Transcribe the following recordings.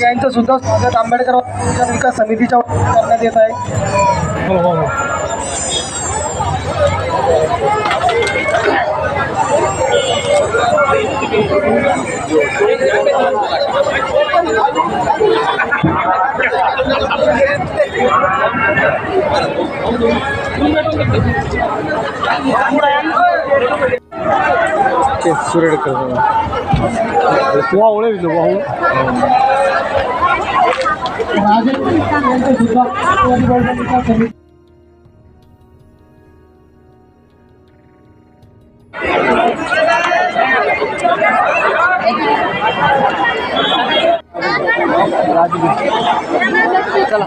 यांचं सुद्धा स्वागत आंबेडकर विकास समितीच्या करण्यात येत आहे. ते सुरेडकर वावळे वावळ चला.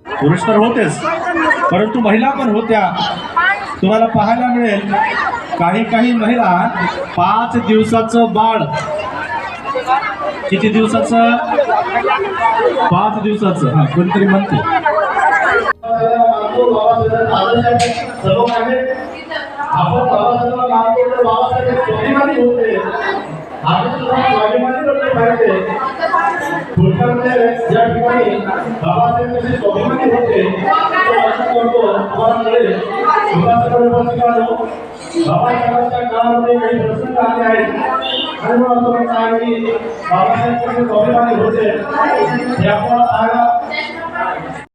पुरुष तर होतेच परंतु महिला पण होत्या. तुम्हाला पाहायला मिळेल काही काही महिला पाच दिवसाचं बाळ. किती दिवसाचं? पाच दिवसाचं हा कोणतरी म्हणते. आपण যার জীবনে বাবাদের কাছে অভিমানী হতে আশা করব আমার মনে উপাস করে বলতে পারো বাবা সাহেবটা না হলে এই প্রশ্নটা আগে সাহেব কাছে অভিমানী হতে এখন তারা